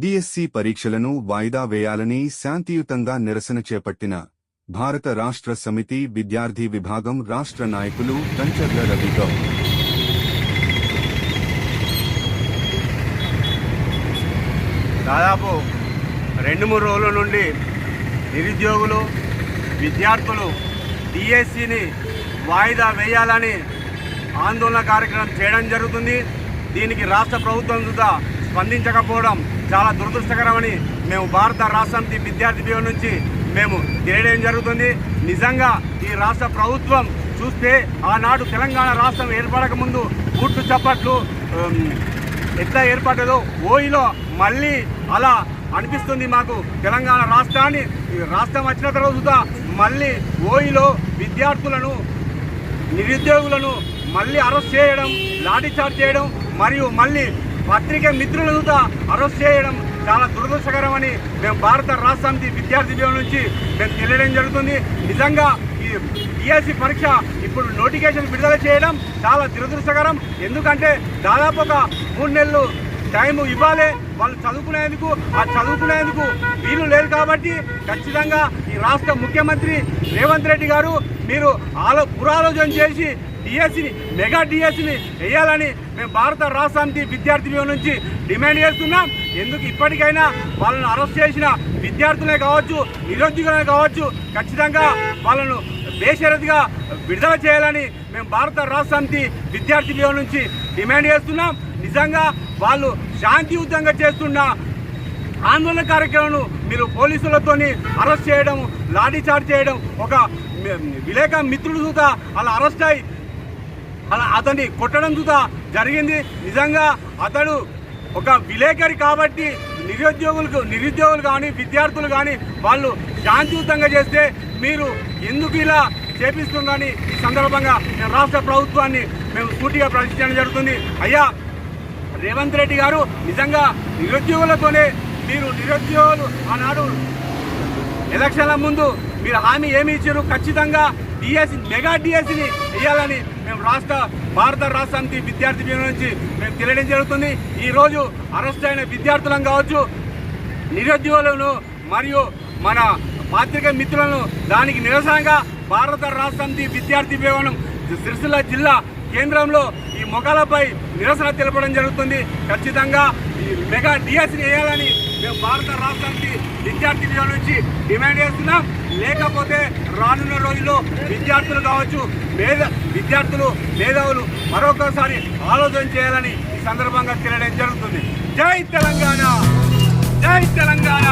DSC పరీక్షలను వాయిదా వేయాలని శాంతియుతంగా నిరసన చేపట్టిన భారత రాష్ట్ర సమితి విద్యార్థి విభాగం రాష్ట్ర నాయకులు కంచర్ల రవిగౌడ్ దాదాపు రెండు మూడు రోజుల నుండి నిరుద్యోగులు విద్యార్థులు డిఎస్సిని వాయిదా వేయాలని ఆందోళన కార్యక్రమం చేయడం జరుగుతుంది. దీనికి రాష్ట్ర ప్రభుత్వం కూడా స్పందించకపోవడం చాలా దురదృష్టకరమని మేము భారత రాష్ట్రానికి విద్యార్థి భవన్ నుంచి మేము తెలియడం జరుగుతుంది. నిజంగా ఈ రాష్ట్ర ప్రభుత్వం చూస్తే ఆనాడు తెలంగాణ రాష్ట్రం ఏర్పడక ముందు బూట్లు చప్పట్లు ఎట్లా ఏర్పడ్డదో ఓయిలో మళ్ళీ అలా అనిపిస్తుంది మాకు. తెలంగాణ రాష్ట్రాన్ని ఈ రాష్ట్రం వచ్చిన తర్వాత మళ్ళీ ఓయిలో విద్యార్థులను నిరుద్యోగులను మళ్ళీ అరెస్ట్ చేయడం లాఠీ చార్జ్ చేయడం మరియు మళ్ళీ పత్రిక మిత్రులను కూడా అరెస్ట్ చేయడం చాలా దురదృష్టకరమని మేము భారత రాష్ట్రానికి సమితి విద్యార్థి నుంచి మేము తెలియడం జరుగుతుంది. నిజంగా ఈ డిఎస్సి పరీక్ష ఇప్పుడు నోటిఫికేషన్ విడుదల చేయడం చాలా దురదృష్టకరం. ఎందుకంటే దాదాపు ఒక మూడు నెలలు టైం ఇవ్వాలి. వాళ్ళు చదువుకునేందుకు ఆ చదువుకునేందుకు వీలు లేదు కాబట్టి ఖచ్చితంగా ఈ రాష్ట్ర ముఖ్యమంత్రి రేవంత్ రెడ్డి గారు మీరు ఆలో పురాలోచన చేసి డిఎస్సిని మెగా డిఎస్సిని వేయాలని మేము భారత రాష్ట్రానికి సమితి విద్యార్థి నుంచి డిమాండ్ చేస్తున్నాం. ఎందుకు ఇప్పటికైనా వాళ్ళను అరెస్ట్ చేసిన విద్యార్థులే కావచ్చు నిరుద్యోగులే కావచ్చు ఖచ్చితంగా వాళ్ళను బేషరతిగా విడుదల చేయాలని మేము భారత రాష్ట్రానికి సమితి విద్యార్థి నుంచి డిమాండ్ చేస్తున్నాం. నిజంగా వాళ్ళు శాంతియుతంగా చేస్తున్న ఆందోళన కార్యక్రమాలను మీరు పోలీసులతోని అరెస్ట్ చేయడం లాఠీచార్జ్ చేయడం ఒక విలేక మిత్రుడు చూత అలా అరెస్ట్ అయి అలా అతన్ని కొట్టడం చూత జరిగింది. నిజంగా అతడు ఒక విలేకరి కాబట్టి నిరుద్యోగులకు నిరుద్యోగులు కానీ విద్యార్థులు కానీ వాళ్ళు శాంతియుతంగా చేస్తే మీరు ఎందుకు ఇలా చేపిస్తుందని ఈ సందర్భంగా మేము రాష్ట్ర ప్రభుత్వాన్ని మేము పూర్తిగా ప్రశ్నించడం జరుగుతుంది. అయ్యా రేవంత్ రెడ్డి గారు నిజంగా నిరుద్యోగులతోనే మీరు నిరుద్యోగులు ఆనాడు. ఎలక్షన్ల ముందు మీరు హామీ ఏమి ఇచ్చారు? ఖచ్చితంగా డిఎస్సి మెగా డిఎస్సిని వేయాలని మేము రాష్ట్ర భారత రాష్ట్రానికి విద్యార్థి నుంచి మేము తెలియడం జరుగుతుంది. ఈరోజు అరెస్ట్ అయిన విద్యార్థులను కావచ్చు నిరుద్యోగులను మరియు మన పాత్రిక మిత్రులను దానికి నిరసనగా భారత రాష్ట్రానికి విద్యార్థి భవనం సిరిసిల్ల జిల్లా కేంద్రంలో ఈ మొఘాలపై నిరసన తెలపడం జరుగుతుంది. ఖచ్చితంగా ఈ మెగా డిఎస్ని వేయాలని మేము భారత రాష్ట్రానికి సమితి విద్యార్థి నుంచి డిమాండ్ చేస్తున్నాం. లేకపోతే రానున్న రోజుల్లో విద్యార్థులు కావచ్చు మేధ విద్యార్థులు మేధావులు మరొకసారి ఆలోచన చేయాలని ఈ సందర్భంగా తెలియడం జరుగుతుంది. జై తెలంగాణ! జై తెలంగాణ!